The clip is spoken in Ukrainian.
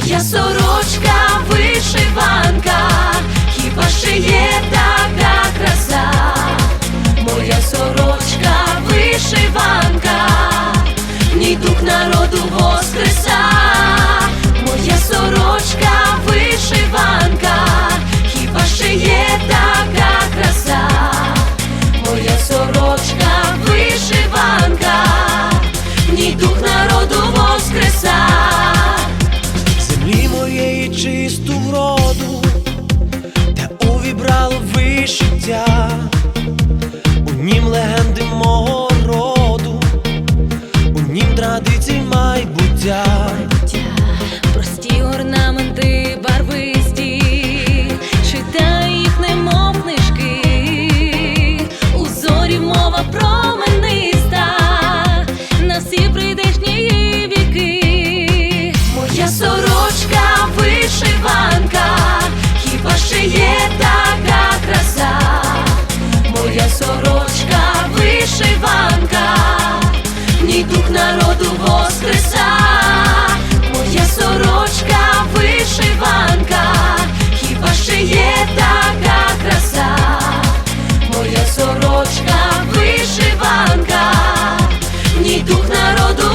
Моя сорочка вишиванка, вишиванка, в ній дух народу воскреса, моя сорочка, вишиванка, хіба ще є така краса, моя сорочка, вишиванка, в ній дух народу.